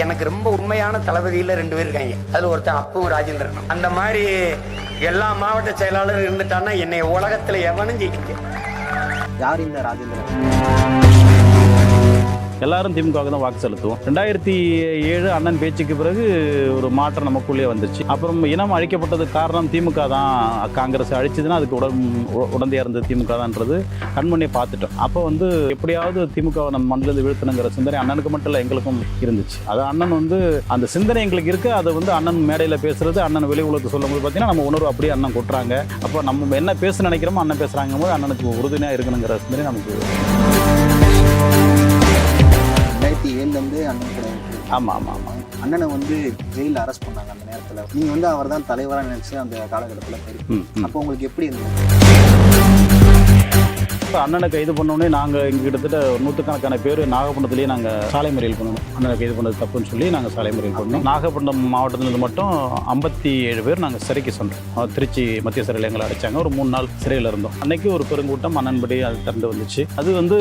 எனக்கு ரொம்ப உண்மையான தளபதியில ரெண்டு பேர் இருக்காங்க. அதுல ஒருத்தன் அப்பும் ராஜேந்திரனும். அந்த மாதிரி எல்லா மாவட்ட செயலாளரும் இருந்துட்டான்னா என்னை உலகத்துல எவனும் ஜெயிக்க யார் இந்த ராஜேந்திரன்? எல்லாரும் திமுகவுக்கு தான் வாக்கு செலுத்துவோம். ரெண்டாயிரத்தி ஏழு அண்ணன் பேச்சுக்கு பிறகு ஒரு மாற்றம் நமக்குள்ளே வந்துச்சு. அப்புறம் இனம் அழிக்கப்பட்டது காரணம் திமுக தான். காங்கிரஸ் அழிச்சதுன்னா அதுக்கு உடன் உ- இருந்தது திமுக தான்ன்றது கண்மணியை பார்த்துட்டோம். அப்போ வந்து எப்படியாவது திமுக நம்ம மண்ணிலிருந்து வீழ்த்தணுங்கிற சிந்தனை அண்ணனுக்கு மட்டும் இல்லை எங்களுக்கும் இருந்துச்சு. அது அண்ணன் வந்து அந்த சிந்தனை எங்களுக்கு இருக்குது அதை வந்து அண்ணன் மேடையில் பேசுறது அண்ணன் வெளி உலகத்துக்கு சொல்லும்போது பார்த்தீங்கன்னா நம்ம உணர்வு அப்படியே அண்ணன் கொட்டுறாங்க. அப்போ நம்ம என்ன பேச நினைக்கிறோமோ அண்ணன் பேசுகிறாங்க போது அண்ணனுக்கு உறுதுணையாக இருக்கணுங்கிற சிந்தனை நமக்கு ஆமாம் ஆமாம் ஆமாம் அண்ணனை வந்து ஜெயிலில் அரெஸ்ட் பண்ணாங்க அந்த நேரத்தில். நீங்கள் வந்து அவர் தான் தலைவராக நினைச்சு அந்த காலகட்டத்தில் போயிருக்கு ம் ம். அப்போ உங்களுக்கு எப்படி இருந்தது? இப்போ அண்ணனை கைது பண்ணோடனே நாங்கள் இங்கே கிட்டத்தட்ட நூற்றுக்கணக்கான பேர் நாகப்பட்டினத்துலேயே நாங்கள் சாலை மறியல் பண்ணணும். அண்ணனை கைது பண்ணது தப்புன்னு சொல்லி நாங்கள் சாலை மறியல் பண்ணோம். நாகப்பட்டினம் மாவட்டத்திலிருந்து மட்டும் ஐம்பத்தி ஏழு பேர் நாங்கள் சிறைக்கு சென்றோம். திருச்சி மத்திய சிறையில் எங்களை அடைச்சாங்க. ஒரு மூணு நாள் சிறையில் இருந்தோம். அன்னைக்கு ஒரு பெருங்கூட்டம் அண்ணன்படி அது திறந்து வந்துச்சு. அது வந்து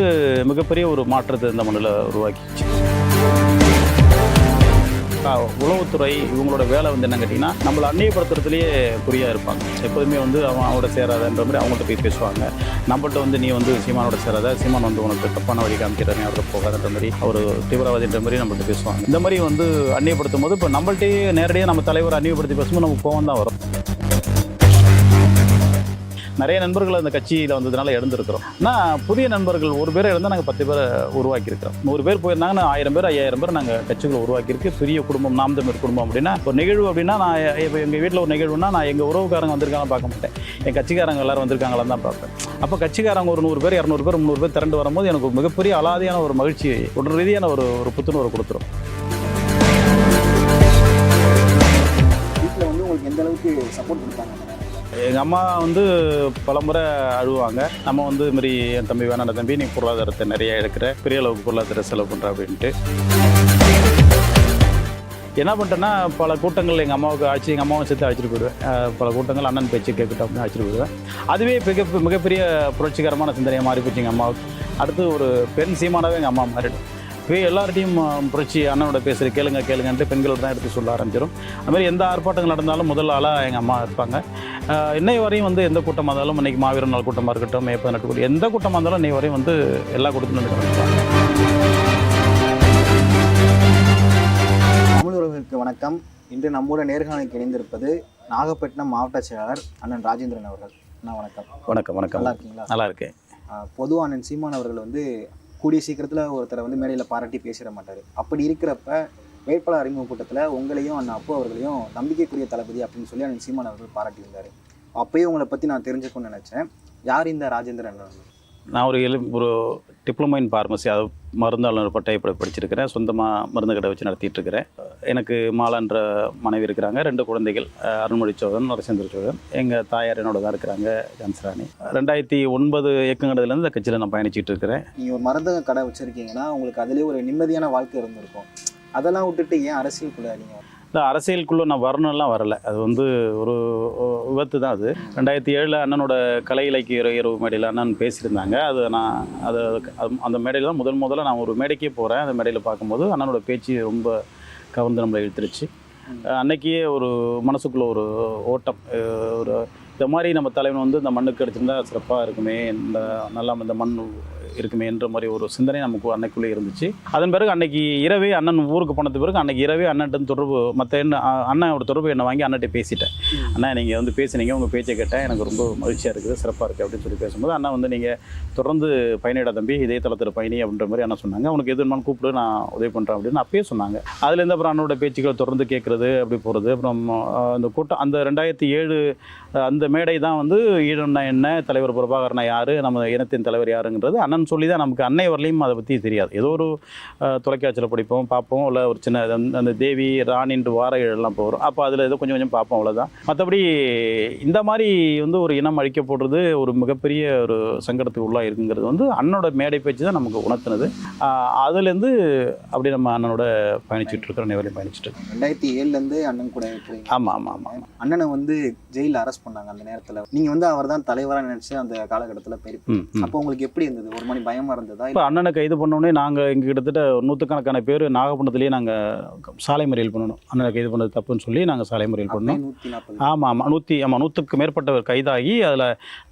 மிகப்பெரிய ஒரு மாற்றத்தை இந்த மண்ணில் உருவாக்கிச்சு. உளவுத்துறை இவங்களோட வேலை வந்து என்ன கேட்டிங்கன்னா நம்மளை அந்நியப்படுத்துறதுலேயே குறியாக இருப்பாங்க. எப்போதுமே வந்து அவன் அவனோட சேராதன்ற மாதிரி அவங்கள்ட்ட போய் பேசுவாங்க. நம்மள்ட்ட வந்து நீ வந்து சீமானோட சேராத சீமான் வந்து உனக்கு தப்பான வழி காமிக்கிறாங்க நீ போகாதன்ற மாதிரி அவர் தீவிரவாதின்ற மாதிரி நம்மள்ட்ட பேசுவாங்க. இந்த மாதிரி வந்து அந்நியப்படுத்தும் போது இப்போ நம்மள்ட்டே நேரடியாக நம்ம தலைவர் அந்நியப்படுத்தி பேசும்போது நமக்கு கோவம் தான் வரும். நிறைய நண்பர்கள் அந்த கட்சியில் வந்ததுனால இழந்திருக்கிறோம் ஆனால் புதிய நண்பர்கள் ஒரு பேர் இழந்தால் நாங்கள் பத்து பேரை உருவாக்கியிருக்கிறோம். நூறு பேர் போயிருந்தாங்கன்னா ஆயிரம் பேர் ஐயாயிரம் பேர் நாங்கள் கட்சிகளை உருவாக்கியிருக்கு. பெரிய குடும்பம் நாம் தமிழ் குடும்பம் அப்படின்னா ஒரு நிகழ்வு அப்படின்னா நான் இப்போ எங்கள் வீட்டில் ஒரு நிகழ்வுனா நான் எங்கள் உறவுக்காரங்க வந்திருக்காங்க பார்க்க மாட்டேன். என் கட்சிக்காரங்க எல்லாரும் வந்திருக்காங்களான்னு தான் பார்ப்பேன். அப்போ கட்சிக்காரங்க ஒரு நூறு பேர் இரநூறு பேர் முந்நூறு பேர் திரண்டு வரும்போது எனக்கு ஒரு மிகப்பெரிய அலாதியான ஒரு மகிழ்ச்சி உடல் ரீதியான ஒரு ஒரு புத்துணர்வு கொடுத்துரும். வீட்டில் வந்து உங்களுக்கு எந்த அளவுக்கு சப்போர்ட் கொடுத்தாங்க? எங்கள் அம்மா வந்து பலமுறை அழுவாங்க. நம்ம வந்து இது மாதிரி என் தம்பி வேணாண்ட தம்பி நீ பொருளாதாரத்தை நிறைய எடுக்கிற பெரிய அளவுக்கு பொருளாதார செலவு பண்ணுற அப்படின்ட்டு. என்ன பண்ணிட்டேன்னா பல கூட்டங்கள் எங்கள் அம்மாவுக்கு அழைச்சி எங்கள் அம்மாவும் சேர்த்து அழைச்சிட்டு போயிடுவேன். பல கூட்டங்கள் அண்ணன் பேச்சு கேட்கட்டும் அப்படின்னு அழைச்சிட்டு போயிடுவேன். அதுவே மிக மிகப்பெரிய புரட்சிகரமான சிந்தனையாக மாறி போச்சு எங்கள் அம்மாவுக்கு. அடுத்து ஒரு பெண் சீமானாவே எங்கள் அம்மா மாறிடும். எல்லார்ட்டையும் புரட்சி அண்ணனோட பேசுகிற கேளுங்க கேளுங்கன்ட்டு பெண்கள் தான் எடுத்து சொல்ல ஆரம்பிச்சிடும் அது மாதிரி எந்த ஆர்ப்பாட்டங்கள் நடந்தாலும் முதல் ஆளாக எங்கள் அம்மா இருப்பாங்க. இன்னை வரையும் வந்து எந்த கூட்டமாக இருந்தாலும் இன்னைக்கு மாவீரர் நாள் கூட்டமாக இருக்கட்டும் மே பதினெட்டு கூட்டம் எந்த கூட்டமாக இருந்தாலும் இன்னை வரையும் வந்து எல்லா கூட்டத்திலும் தமிழ் உறவுகளுக்கு வணக்கம். இன்று நம்மோட நேர்காணலுக்கு இணைந்திருப்பது நாகப்பட்டினம் மாவட்ட செயலாளர் அண்ணன் ராஜேந்திரன் அவர்கள். அண்ணா வணக்கம். வணக்கம் வணக்கம். நல்லா இருக்கீங்களா? நல்லா இருக்கேன். பொதுவாக அண்ணன் சீமான் அவர்கள் வந்து கூடிய சீக்கிரத்தில் ஒருத்தரை வந்து மேடையில் பாராட்டி பேசிட மாட்டார். அப்படி இருக்கிறப்ப வேட்பாளர் அறிமுக கூட்டத்தில் உங்களையும் அண்ணன் அப்போ அவர்களையும் நம்பிக்கைக்குரிய தளபதி அப்படின்னு சொல்லி அண்ணன் சீமான் அவர்கள் பாராட்டியிருந்தார். அப்போயும் உங்களை பற்றி நான் தெரிஞ்சுக்கணும்னு நினச்சேன். யார் இந்த ராஜேந்திரன்? நான் ஒரு எழு ஒரு டிப்ளமோ இன் ஃபார்மசி அது மருந்தாளர் பட்டயப்படை படிச்சிருக்கிறேன். சொந்தமாக மருந்து கடை வச்சு நடத்திட்டுருக்கிறேன். எனக்கு மாலான்ற மனைவி இருக்கிறாங்க. ரெண்டு குழந்தைகள் அருண்மொழி சோழன் நரசேந்திர சோழன். எங்கள் தாயார் என்னோட தான் இருக்கிறாங்க ஜான்சராணி ரெண்டாயிரத்தி ஒன்பது இயக்கங்கடத்துலேருந்து இந்த கட்சியில் நான் பயணிச்சிட்டு இருக்கிறேன் நீங்கள் ஒரு மருந்து கடை வச்சுருக்கீங்கன்னா உங்களுக்கு அதிலே ஒரு நிம்மதியான வாழ்க்கை இருந்திருக்கும். அதெல்லாம் விட்டுட்டு ஏன் அரசியலுக்குள்ள நீங்கள் இல்லை அரசியலுக்குள்ளே நான் வரணும்லாம் வரல. அது வந்து ஒரு விபத்து தான் அது. ரெண்டாயிரத்தி ஏழில் அண்ணனோட கலை இலக்கிய இர- இரவு மேடையில் அண்ணன் பேசியிருந்தாங்க. அது நான் அது அந்த மேடையில் தான் முதல் முதல்ல நான் ஒரு மேடைக்கே போகிறேன் அந்த மேடையில் பார்க்கும்போது அண்ணனோட பேச்சு ரொம்ப கவர்ந்து நம்மளை இழுத்துருச்சு. அன்னைக்கே ஒரு மனசுக்குள்ள ஒரு ஓட்டம் ஒரு இந்த மாதிரி நம்ம தலைவன் வந்து இந்த மண்ணுக்கு கிடைச்சிருந்தா சிறப்பாக இருக்குமே இந்த நல்லா இந்த மண் இருக்குமே என்ற மாதிரி ஒரு சிந்தனை நமக்கு அன்னைக்குள்ளே இருந்துச்சு. அதன் பிறகு அன்னைக்கு இரவே அண்ணன் ஊருக்கு போனது பிறகு அன்னைக்கு இரவே அண்ணன் தொடர்பு மற்ற என்ன அண்ணனோட தொடர்பு என்னை வாங்கி அண்ணன்ட்ட பேசிட்டேன். அண்ணா நீங்கள் வந்து பேசுனீங்க உங்கள் பேச்சை கேட்டேன் எனக்கு ரொம்ப மகிழ்ச்சியாக இருக்குது சிறப்பாக இருக்குது அப்படின்னு சொல்லி பேசும்போது அண்ணா வந்து நீங்கள் தொடர்ந்து பயணிடா தம்பி இதே தளத்தில் பயணி அப்படின்ற மாதிரி அண்ணா சொன்னாங்க. உனக்கு எது வேணுமாலும் கூப்பிடு நான் உதவி பண்ணுறேன் அப்படின்னு அப்பயே சொன்னாங்க. அதுலேருந்து அப்புறம் அண்ணனோட பேச்சுக்கள் தொடர்ந்து கேட்குறது அப்படி போகிறது அப்புறம் அந்த கூட்டம் அந்த ரெண்டாயிரத்தி ஏழு அந்த மேடை தான் வந்து ஈழம்னா என்ன தலைவர் பிரபாகரனா யார் நம்ம இனத்தின் தலைவர் யாருங்கிறது அண்ணன் சொல்லி தான் நமக்கு அன்னை வரலையும் அதை பற்றி தெரியாது. ஏதோ ஒரு தொலைக்காட்சியில் படிப்போம் பார்ப்போம் இல்லை ஒரு சின்ன அந்த- தேவி ராணின்ற வார இதழெல்லாம் போகிறோம் அப்போ அதில் ஏதோ கொஞ்சம் கொஞ்சம் பார்ப்போம் அவ்வளோதான் மற்றபடி இந்த மாதிரி வந்து ஒரு இனம் அழிக்க போடுறது ஒரு மிகப்பெரிய ஒரு சங்கடத்துக்கு உள்ளாக இருக்குங்கிறது வந்து அண்ணனோட மேடை பேச்சு தான் நமக்கு உணர்த்தினது. அதுலேருந்து அப்படி நம்ம அண்ணனோட பயணிச்சுட்டு இருக்கிறோம் நெவரையும் பயணிச்சுட்டு இருக்கோம். ரெண்டாயிரத்தி ஏழுலேருந்து அண்ணன் கூட ஆமாம் ஆமாம் ஆமாம் அண்ணனை வந்து ஜெயிலில் அரெஸ்ட் பண்ணாங்க அந்த நேரத்துல நீங்க வந்து அவர் தான் தலைவரா நினைச்சு அந்த காலகட்டத்துல ம் அப்போ உங்களுக்கு எப்படி இருந்தது? ஒரு மணி பயமா இருந்ததா? இப்போ அண்ணனை கைது பண்ணோடனே நாங்கள் இங்கே கிட்டத்தட்ட நூற்றுக்கணக்கான பேர் நாகப்பட்டினத்துலேயே நாங்கள் சாலை மறியல் பண்ணணும். அண்ணனை கைது பண்ணது தப்புன்னு சொல்லி நாங்கள் சாலை மறியல் பண்ணோம். ஆமாம் ஆமாம் நூற்றி ஆமாம் நூற்றுக்கு மேற்பட்டவர் கைதாகி அதில்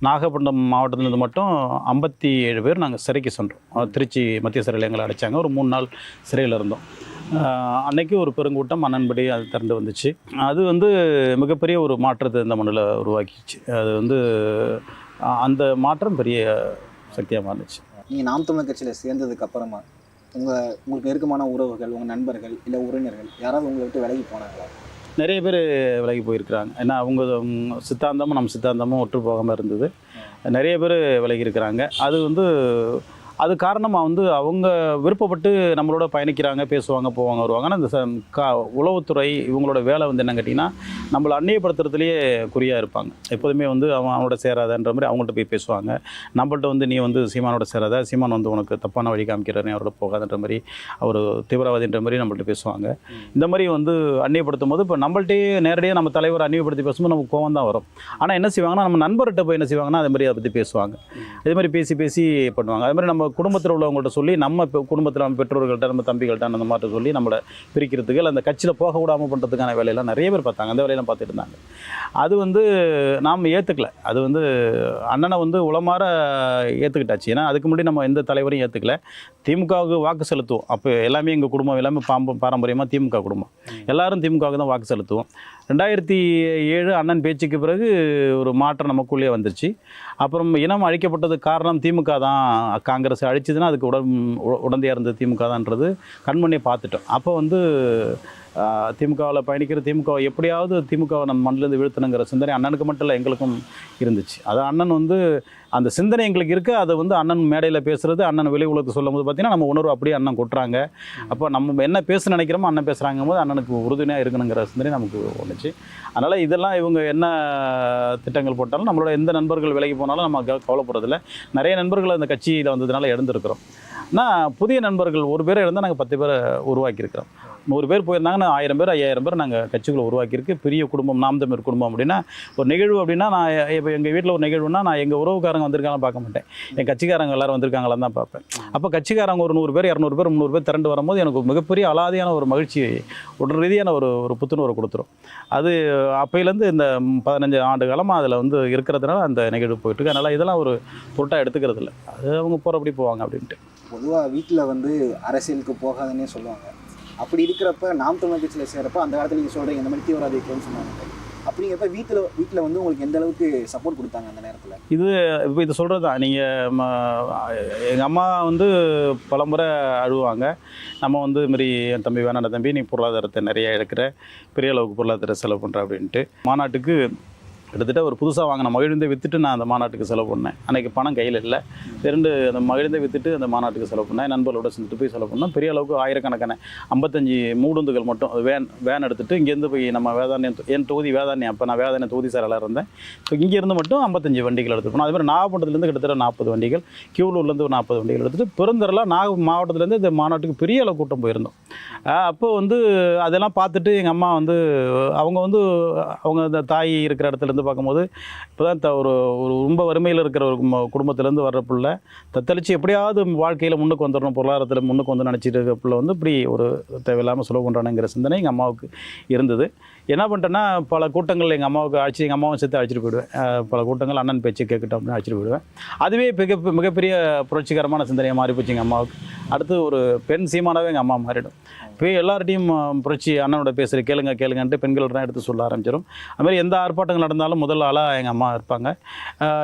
நாகப்பட்டினம் மாவட்டத்திலிருந்து மட்டும் ஐம்பத்தி ஏழு பேர் நாங்கள் சிறைக்கு சென்றோம். திருச்சி மத்திய சிறையில் எங்களை அடைச்சாங்க. ஒரு மூணு நாள் சிறையில் இருந்தோம். அன்னைக்கு ஒரு பெருங்கூட்டம் அண்ணன்படி அது திறந்து வந்துச்சு. அது வந்து மிகப்பெரிய ஒரு மாற்றத்தை இந்த மண்ணில் உருவாக்கிச்சு. அது வந்து அந்த மாற்றம் பெரிய சக்தியாக மாறுச்சு. நீங்க நாம் தமிழர் கட்சியில சேர்ந்ததுக்கு அப்புறமா உங்க உங்களுக்கு நெருக்கமான உறவுகள் உங்க நண்பர்கள் இல்ல உறவினர்கள் யாராவது உங்களை விட்டு விலகி போனாங்களா? நிறைய பேர் விலகி போயிருக்கிறாங்க. ஏன்னா அவங்க சித்தாந்தமும் நம்ம சித்தாந்தமும் ஒற்று போகாமல் இருந்தது. நிறைய பேர் விலகி இருக்கிறாங்க. அது வந்து அது காரணமாக வந்து அவங்க விருப்பப்பட்டு நம்மளோட பயணிக்கிறாங்க பேசுவாங்க போவாங்க வருவாங்க. ஆனால் இந்த ச- கா உளவுத்துறை இவங்களோட வேலை வந்து என்னன்னு கேட்டிங்கன்னா நம்மளை அந்நியப்படுத்துறதுலேயே குறியாக இருப்பாங்க. எப்போதுமே வந்து அவன் அவனோட சேராதன்ற மாதிரி அவங்கள்ட்ட போய் பேசுவாங்க. நம்மள்ட்ட வந்து நீ வந்து சீமானோட சேராத சீமான் வந்து உனக்கு தப்பான வழி காமிக்கிறாரு அவரோட போகாதன்ற மாதிரி அவர் தீவிரவாதின்ற மாதிரி நம்மள்ட்ட பேசுவாங்க. இந்த மாதிரி வந்து அந்நியப்படுத்தும் போது இப்போ நம்மள்ட்டே நேரடியாக நம்ம தலைவர் அந்நியப்படுத்தி பேசும்போது நமக்கு கோவம் தான் வரும். ஆனால் என்ன செய்வாங்கன்னா நம்ம நண்பர்கிட்ட போய் என்ன செய்வாங்கன்னா அதே மாதிரி அதை பற்றி பேசுவாங்க. இதே மாதிரி பேசி பேசி பண்ணுவாங்க. அதே மாதிரி நம்ம குடும்பத்தில் உள்ளவங்கள்ட்ட சொல்லி நம்ம இப்போ குடும்பத்தில் நம்ம பெற்றோர்கள்ட்ட நம்ம தம்பிகள்ட்ட அந்த மாதிரி சொல்லி நம்மளை பிரிக்கிறதுக்கு இல்லை அந்த கட்சியில் போக விடாமல் பண்ணுறதுக்கான வேலையெல்லாம் நிறைய பேர் பார்த்தாங்க. அந்த வேலையெல்லாம் பார்த்துட்டு இருந்தாங்க. அது வந்து நாம் ஏற்றுக்கல அது வந்து அண்ணனை வந்து உளமாற ஏற்றுக்கிட்டாச்சு ஏன்னா அதுக்கு முன்னாடி நம்ம எந்த தலைவரையும் ஏற்றுக்கல திமுகவுக்கு வாக்கு செலுத்துவோம். அப்போ எல்லாமே எங்கள் குடும்பம் எல்லாமே பாம்பு பாரம்பரியமாக திமுக குடும்பம். எல்லாரும் திமுகவுக்கு தான் வாக்கு செலுத்துவோம். ரெண்டாயிரத்தி ஏழு அண்ணன் பேச்சுக்கு பிறகு ஒரு மாற்றம் நமக்குள்ளே வந்துருச்சு. அப்புறம் இனம் அழிக்கப்பட்டதுக்கு காரணம் திமுக தான். காங்கிரஸ் அழிச்சதுன்னா அதுக்கு உடன் உ- உடந்தையாக இருந்தது திமுக தான்ன்றது கண்மணியை பார்த்துட்டோம். அப்போ வந்து திமுகவில் பயணிக்கிற திமுக எப்படியாவது திமுகவை நம்ம மண்ணிலேருந்து வீழ்த்தணுங்கிற சிந்தனை அண்ணனுக்கு மட்டும் இல்லை எங்களுக்கும் இருந்துச்சு. அது அண்ணன் வந்து அந்த சிந்தனை எங்களுக்கு இருக்குது அதை வந்து அண்ணன் மேடையில் பேசுகிறது அண்ணன் வெளி உலகத்துக்கு சொல்லும் போது பார்த்தீங்கன்னா நம்ம உணர்வு அப்படியே அண்ணன் கொட்டுறாங்க. அப்போ நம்ம என்ன பேச நினைக்கிறோமோ அண்ணன் பேசுகிறாங்க போது அண்ணனுக்கு உறுதுணையாக இருக்கணுங்கிற சிந்தனை நமக்கு ஒன்றுச்சு அதனால் இதெல்லாம் இவங்க என்ன திட்டங்கள் போட்டாலும் நம்மளோட எந்த நண்பர்கள் விலகி போனாலும் நம்ம கவலைப்படுறதில்ல. நிறைய நண்பர்கள் அந்த கட்சியில் வந்ததுனால இழந்திருக்கிறோம் ஆனால் புதிய நண்பர்கள் ஒரு பேரை இழந்தால் நாங்கள் பத்து பேரை உருவாக்கியிருக்கிறோம். நூறு பேர் போயிருந்தாங்கன்னா ஆயிரம் பேர் ஐயாயிரம் பேர் நாங்கள் கட்சிக்குள்ள உருவாக்கியிருக்கு. பெரிய குடும்பம் நாம் தமிழ் குடும்பம் அப்படின்னா ஒரு நிகழ்வு அப்படின்னா நான் இப்போ எங்கள் வீட்டில் ஒரு நிகழ்வுனா நான் எங்கள் உறவுக்காரங்க வந்திருக்காங்கன்னு பார்க்க மாட்டேன். என் கட்சிக்காரங்க எல்லாரும் வந்திருக்காங்களான்னு தான் பார்ப்பேன். அப்போ கட்சிக்காரங்க ஒரு நூறு பேர் இரநூறு பேர் முந்நூறு பேர் திரண்டு வரும்போது எனக்கு மிகப்பெரிய அலாதியான ஒரு மகிழ்ச்சி உடல் ரீதியான ஒரு ஒரு புத்துணர்வு கொடுத்துரும். அது அப்பையிலேருந்து இந்த பதினஞ்சு ஆண்டு காலமாக அதில் வந்து இருக்கிறதுனால அந்த நிகழ்வு போயிட்டுருக்கு அதனால் இதெல்லாம் ஒரு பொருட்டாக எடுத்துக்கிறது இல்லை அது அவங்க போகிறபடி போவாங்க அப்படின்ட்டு. பொதுவா வீட்டுல வந்து அரசியலுக்கு போகாதுன்னே சொல்லுவாங்க. அப்படி இருக்கிறப்ப நாம் தமிழ் கட்சியில் சேரப்ப அந்த காலத்தில் நீங்கள் சொல்கிறீங்க இந்த மாதிரி தீவிரவாத இயக்கம்னு சொன்னாங்க அப்படிங்கிறப்ப வீட்டில் வீட்டில் வந்து உங்களுக்கு எந்த அளவுக்கு சப்போர்ட் கொடுத்தாங்க அந்த நேரத்தில்? இது இப்போ இது சொல்கிறது தான் நீங்கள் எங்கள் அம்மா வந்து பலமுறை அழுவாங்க. நம்ம வந்து இது மாதிரி என் தம்பி வேணாண்ட தம்பி நீ பொருளாதாரத்தை நிறைய எடுக்கிற பெரிய அளவுக்கு பொருளாதார செலவு பண்ணுற அப்படின்ட்டு. மாநாட்டுக்கு கிட்டத்தட்ட ஒரு புதுசாக வாங்கின மகிழ்ந்தை விற்றுட்டு நான் அந்த மாநாட்டுக்கு செலவு பண்ணேன். அன்றைக்கி பணம் கையில் இல்லை. ரெண்டு அந்த மகிழ்ந்தை விற்றுட்டு அந்த மாநாட்டுக்கு செலவு பண்ணேன். நண்பர்களோட சேர்ந்துட்டு போய் செலவு பண்ணேன் பெரிய அளவுக்கு ஆயிரக்கணக்கான ஐம்பத்தஞ்சு மூடுந்துகள் மட்டும் அது வேன் வேன் எடுத்துகிட்டு இங்கேருந்து போய் நம்ம வேதாண்யம் என் தொகுதி வேதாண்யம் அப்போ நான் வேதாண்யம் தொகுதி சேரலாக இருந்தேன். ஸோ இங்கேருந்து மட்டும் ஐம்பத்தஞ்சு வண்டிகள் எடுத்துட்டு போனோம். அதுமாதிரி நாகப்பட்டினத்துலேருந்து கிட்டத்தட்ட நாற்பது வண்டிகள் கியூலூர்லேருந்து ஒரு நாற்பது வண்டிகள் எடுத்துகிட்டு பெருந்தரெல்லாம் நாக மாவட்டத்துலேருந்து இந்த மாநாட்டுக்கு பெரிய அளவு கூட்டம் போயிருந்தோம். அப்போது வந்து அதெல்லாம் பார்த்துட்டு எங்கள் அம்மா வந்து அவங்க வந்து அவங்க அந்த தாய் இருக்கிற இடத்துல இருந்து பார்க்கும்போது இப்போ தான் ஒரு ஒரு ரொம்ப வறுமையில் இருக்கிற ஒரு குடும்பத்திலேருந்து வர்ற பிள்ளை தத்தளித்து எப்படியாவது வாழ்க்கையில் முன்னுக்கு வந்துடணும் பொருளாதாரத்தில் முன்னுக்கு வந்து நினச்சிட்டு இருக்கிற பிள்ளை வந்து இப்படி ஒரு தேவையில்லாமல் செலவு பண்ணுறானுங்கிற சிந்தனை எங்கள் அம்மாவுக்கு இருந்தது. என்ன பண்ணிட்டேன்னா பல கூட்டங்கள் எங்கள் அம்மாவுக்கு அழைச்சி எங்கள் அம்மாவும் சேர்த்து அழைச்சிட்டு போயிடுவேன். பல கூட்டங்கள் அண்ணன் பேச்சு கேட்கட்டும் அப்படின்னு அழைச்சிட்டு போயிடுவேன். அதுவே மிக மிகப்பெரிய புரட்சிகரமான சிந்தனையாக மாறி போச்சு எங்கள் அம்மாவுக்கு. அடுத்து ஒரு பெண் சீமானாவே எங்கள் அம்மா மாறிடும். இப்போ எல்லார்ட்டையும் புரட்சி அண்ணனோட பேசுகிற கேளுங்க கேளுங்கன்ட்டு பெண்கள்லாம் எடுத்து சொல்ல ஆரம்பிச்சிடும் அதுமாதிரி எந்த ஆர்ப்பாட்டங்கள் நடந்தாலும் முதல் ஆளாக எங்கள் அம்மா இருப்பாங்க.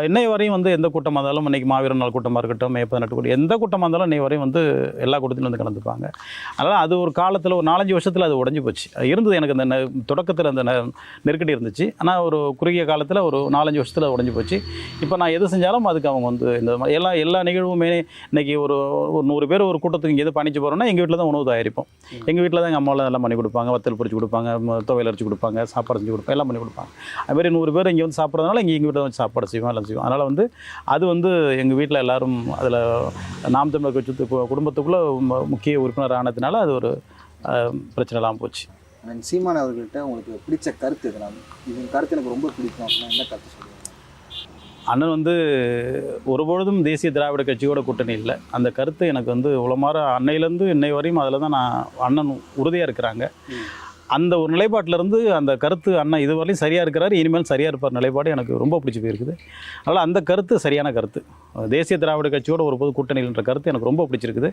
இன்னை வரையும் வந்து எந்த கூட்டமாக இருந்தாலும் இன்றைக்கி மாவீரன் நாள் கூட்டமாக இருக்கட்டும் மே பதினெட்டு கூட்டம் எந்த கூட்டமாக இருந்தாலும் இன்னை வரையும் வந்து எல்லா கூட்டத்திலும் வந்து கலந்துப்பாங்க. அதனால் அது ஒரு காலத்தில் ஒரு நாலஞ்சு வருஷத்தில் அது உடஞ்சி போச்சு. அது இருந்தது எனக்கு அந்த நெ- தொடக்கத்தில் அந்த நெ- நெருக்கடி இருந்துச்சு. ஆனால் ஒரு குறுகிய காலத்தில் ஒரு நாலஞ்சு வருஷத்தில் உடஞ்சி போச்சு. இப்போ நான் எது செஞ்சாலும் அதுக்கு அவங்க வந்து இந்த மாதிரி எல்லா எல்லா நிகழ்வுமே இன்றைக்கி ஒரு ஒரு நூறு பேர் ஒரு கூட்டத்துக்கு இங்கே எது பயணிச்சு போகிறோம்னா எங்கள் வீட்டில் தான் உணவு தயாரிப்போம். எங்கள் வீட்டில் தான் எங்கள் அம்மாவில் எல்லாம் பண்ணி கொடுப்பாங்க. வத்தல் பொரிச்சு கொடுப்பாங்க துவையில் அரைச்சி கொடுப்பாங்க சாப்பாடு செஞ்சு கொடுப்பாங்க எல்லாம் பண்ணி கொடுப்பாங்க. அதுமாதிரி நூறு பேர் இங்கே வந்து சாப்பிட்றதுனால இங்கே எங்கள் வீட்டில் வந்து சாப்பாடு செய்வோம் எல்லாம் செய்வோம். அதனால் வந்து அது வந்து எங்கள் வீட்டில் எல்லோரும் அதில் நாம் தமிழர் கட்சி குடும்பத்துக்குள்ளே முக்கிய உறுப்பினர் ஆனதுனால அது ஒரு பிரச்சனைலாம் பிரச்சனை இல்லாமல் போச்சு. சீமான் அவர்கள்ட்ட உங்களுக்கு பிடிச்ச கருத்து இதனால் இது கருத்து எனக்கு ரொம்ப பிடிக்கும். அப்படின்னா என்ன கருத்து சொல்லுவீங்க அண்ணன் வந்து ஒருபொழுதும் தேசிய திராவிட கட்சியோட கூட்டணி இல்லை. அந்த கருத்து எனக்கு வந்து உளமாற அன்னையிலேருந்து இன்னை வரையும் அதில் தான் நான் அண்ணன் உறுதியாக இருக்கிறாங்க. அந்த ஒரு நிலைப்பாட்டிலேருந்து அந்த கருத்து அண்ணன் இதுவரையும் சரியாக இருக்கிறார் இனிமேல் சரியாக இருப்பார் நிலைப்பாடு எனக்கு ரொம்ப பிடிச்சி போயிருக்குது. அதனால் அந்த கருத்து சரியான கருத்து. தேசிய திராவிட கட்சியோட ஒரு பொது கூட்டணின்ற கருத்து எனக்கு ரொம்ப பிடிச்சிருக்குது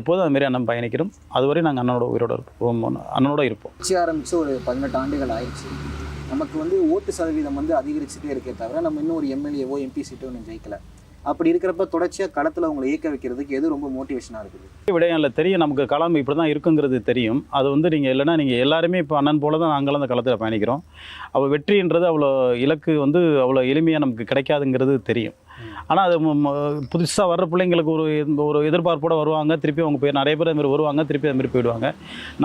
எப்போதும் அதுமாரி அண்ணன் பயணிக்கிறோம். அதுவரை நாங்கள் அண்ணனோட உயிரோட இருப்போம் அண்ணனோட இருப்போம். கட்சி ஆரம்பித்து ஒரு பதினெட்டு ஆண்டுகள் ஆயிடுச்சு. நமக்கு வந்து ஓட்டு சதவீதம் வந்து அதிகரிச்சுட்டே இருக்கே தவிர நம்ம இன்னும் ஒரு எம்எல்ஏவோ எம்பி சீட்டோ ஒன்று ஜெயிக்கல. அப்படி இருக்கிறப்ப தொடர்ச்சியாக களத்தில் அவங்களை இயக்க வைக்கிறதுக்கு எது ரொம்ப மோட்டிவேஷனாக இருக்குது? விடயம் தெரியும் நமக்கு களம் இப்படி தான் இருக்குங்கிறது தெரியும். அது வந்து நீங்கள் இல்லைன்னா நீங்கள் எல்லாருமே இப்போ அண்ணன் போல தான் நாங்களும் அந்த களத்தில் பயணிக்கிறோம். அவள் வெற்றின்றது அவ்வளோ இலக்கு வந்து அவ்வளோ எளிமையாக நமக்கு கிடைக்காதுங்கிறது தெரியும். ஆனால் அது புதுசாக வர்ற பிள்ளைங்களுக்கு ஒரு ஒரு எதிர்பார்ப்போட வருவாங்க. திருப்பி அவங்க போய் நிறைய பேர் அதுமாதிரி வருவாங்க. திருப்பி அதுமாரி போயிடுவாங்க.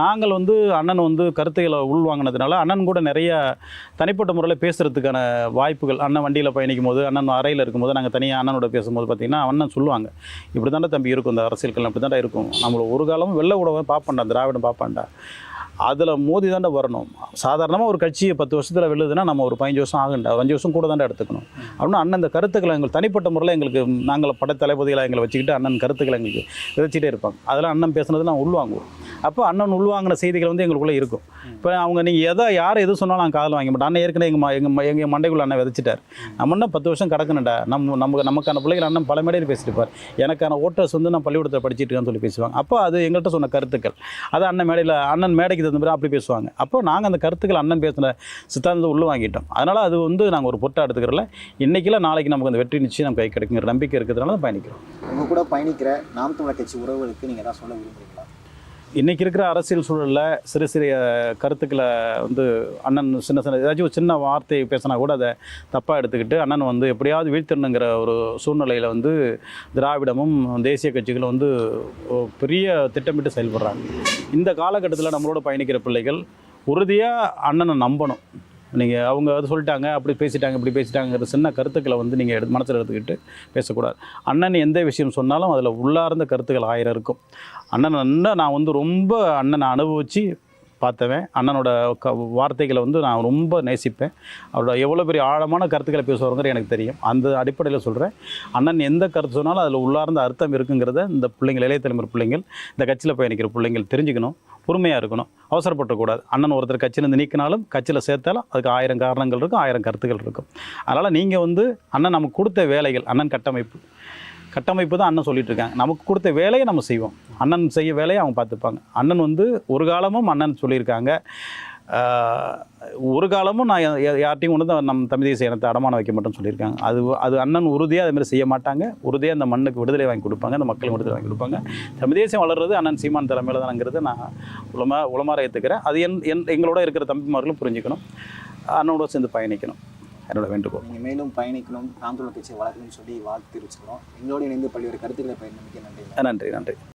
நாங்கள் வந்து அண்ணன் வந்து கருத்துக்களை உள்வாங்கினதுனால அண்ணன் கூட நிறைய தனிப்பட்ட முறையில் பேசுகிறதுக்கான வாய்ப்புகள் அண்ணன் வண்டியில் பயணிக்கும் போது அண்ணன் அறையில் இருக்கும்போது நாங்கள் தனியாக அண்ணனோட பேசும்போது பார்த்திங்கன்னா அண்ணன் சொல்லுவாங்க இப்படி தாண்டா தம்பி இருக்கும் இந்த அரசியல்கள் அப்படி தாண்டா இருக்கும். நம்மளை ஒரு காலமும் வெள்ளை உடவை பார்ப்பேன்டா திராவிடம் பார்ப்பேன்டா அதில் மோதி தாண்டா வரணும். சாதாரணமாக ஒரு கட்சியை பத்து வருஷத்தில் வெல்லுதுன்னா நம்ம ஒரு பதினஞ்சு வருஷம் ஆகுண்டா ஒரு அஞ்சு வருஷம் கூட தாண்டா எடுத்துக்கணும். அப்படின்னா அண்ணன் இந்த கருத்துக்களை எங்களுக்கு தனிப்பட்ட முறையில் எங்களுக்கு நாங்கள் பட தளபதிகளை எங்களை வச்சுக்கிட்டு அண்ணன் கருத்துக்களை எங்களுக்கு விதைச்சிட்டே இருப்பாங்க. அதெல்லாம் அண்ணன் பேசுனது நான் உள்வாங்குவோம். அப்போ அண்ணன் உள்வாங்கின செய்திகள் வந்து எங்களுக்குள்ளே இருக்கும். இப்போ அவங்க நீங்கள் எதை யார் எது சொன்னாலும் நான் காதில் வாங்க மாட்டோம் அண்ணன் ஏற்கனவே எங்கள் எங்கள் எங்கள் மண்டைக்குள்ள அண்ணன் விதைச்சிட்டார். நம்ம அண்ணன் பத்து வருஷம் கிடக்கணும்டா? நம்ம நமக்கு நமக்கான பிள்ளைகள் அண்ணன் பல மேடையில் பேசியிருப்பார் எனக்கான ஓட்டர்ஸ் வந்து நான் பள்ளிக்கூடத்தில் படிச்சிட்டு இருக்கேன்னு சொல்லி பேசுவாங்க. அப்போ அது எங்கள்கிட்ட சொன்ன கருத்துக்கள். அது அண்ணன் மேடையில் அண்ணன் மேடைக்கு தகுந்த மாதிரி அப்படி பேசுவாங்க. அப்போ நாங்கள் அந்த கருத்துக்கள் அண்ணன் பேசின சித்தாந்தத்தை உள்ள வாங்கிட்டோம். அதனால் அது வந்து நாங்கள் ஒரு பொட்டை எடுத்துக்கிறல இன்றைக்கில நாளைக்கு நமக்கு அந்த வெற்றி நிச்சயம் நம்ம கை கிடைக்குங்கிற நம்பிக்கை இருக்கிறதுனால தான் பயணிக்கிறோம். உங்கள் கூட பயணிக்கிற நாம் தமிழர் கட்சி உறவுகளுக்கு நீங்கள் தான் சொல்ல விரும்புகிறீங்களா இன்றைக்கி இருக்கிற அரசியல் சூழலில் சிறு சிறிய கருத்துக்களை வந்து அண்ணன் சின்ன சின்ன ஏதாச்சும் ஒரு சின்ன வார்த்தையை பேசினா கூட அதை தப்பாக எடுத்துக்கிட்டு அண்ணன் வந்து எப்படியாவது வீழ்த்தணுங்கிற ஒரு சூழ்நிலையில் வந்து திராவிடமும் தேசிய கட்சிகளும் வந்து பெரிய திட்டமிட்டு செயல்படுறாங்க. இந்த காலகட்டத்தில் நம்மளோட பயணிக்கிற பிள்ளைகள் உறுதியாக அண்ணனை நம்பணும். நீங்கள் அவங்க அது சொல்லிட்டாங்க அப்படி பேசிட்டாங்க இப்படி பேசிட்டாங்கிற சின்ன கருத்துக்களை வந்து நீங்கள் எடு மனசில் எடுத்துக்கிட்டு பேசக்கூடாது. அண்ணன் எந்த விஷயம் சொன்னாலும் அதில் உள்ளார்ந்த கருத்துக்கள் ஆயிரம் இருக்கும். அண்ணன் அண்ணன் நான் வந்து ரொம்ப அண்ணனை அனுபவித்து பார்த்தவன். அண்ணனோட க வார்த்தைகளை வந்து நான் ரொம்ப நேசிப்பேன். அவரோட எவ்வளோ பெரிய ஆழமான கருத்துக்களை பேசுவாருங்கிற எனக்கு தெரியும். அந்த அடிப்படையில் சொல்கிறேன் அண்ணன் எந்த கருத்து சொன்னாலும் அதில் உள்ளார்ந்த அர்த்தம் இருக்குங்கிறத இந்த பிள்ளைங்கள் இளைய தலைமுறை பிள்ளைங்கள் இந்த கட்சியில் பயணிக்கிற பிள்ளைங்கள் தெரிஞ்சுக்கணும். பொறுமையாக இருக்கணும். அவசரப்படக்கூடாது. அண்ணன் ஒருத்தர் கட்சியிலேருந்து நீக்கினாலும் கட்சியில் சேர்த்தாலும் அதுக்கு ஆயிரம் காரணங்கள் இருக்கும் ஆயிரம் கருத்துக்கள் இருக்கும். அதனால் நீங்கள் வந்து அண்ணன் நமக்கு கொடுத்த வேலைகள் அண்ணன் கட்டமைப்பு. கட்டமைப்பு தான் அண்ணன் சொல்லிட்டு இருக்காங்க. நமக்கு கொடுத்த வேலையை நம்ம செய்வோம். அண்ணன் செய்ய வேலையை அவங்க பார்த்துப்பாங்க. அண்ணன் வந்து ஒரு காலமும் அண்ணன் சொல்லியிருக்காங்க. ஒரு காலமும் நான் யார்ட்டையும் கொண்டு வந்து நம்ம தமிழ் தேசிய இனத்தை அடமானம் வைக்க மாட்டோம்னு சொல்லியிருக்காங்க. அது அது அண்ணன் உறுதியாக அது மாதிரி செய்ய மாட்டாங்க. உறுதியாக அந்த மண்ணுக்கு விடுதலை வாங்கி கொடுப்பாங்க. அந்த மக்களுக்கு விடுதலை வாங்கி கொடுப்பாங்க. தமிழ் தேசியம் வளர்றது அண்ணன் சீமான் தலைமையில் தான்ங்கிறத நான் உளமா உளமாற ஏற்றுக்கிறேன் அது என் என் எங்களோட இருக்கிற தம்பிமார்களும் புரிஞ்சுக்கணும். அண்ணனோட சேர்ந்து பயணிக்கணும். என்னோட வேண்டுகோள். மேலும் பயணிக்கணும் நாம் தமிழர் கட்சியை வளர்க்கணும்னு சொல்லி வாழ்த்து தெரிவிச்சுக்கிறோம் எங்களோடு இணைந்து பல்வேறு கருத்துக்களை பயன்படுத்தி நன்றி. நன்றி நன்றி.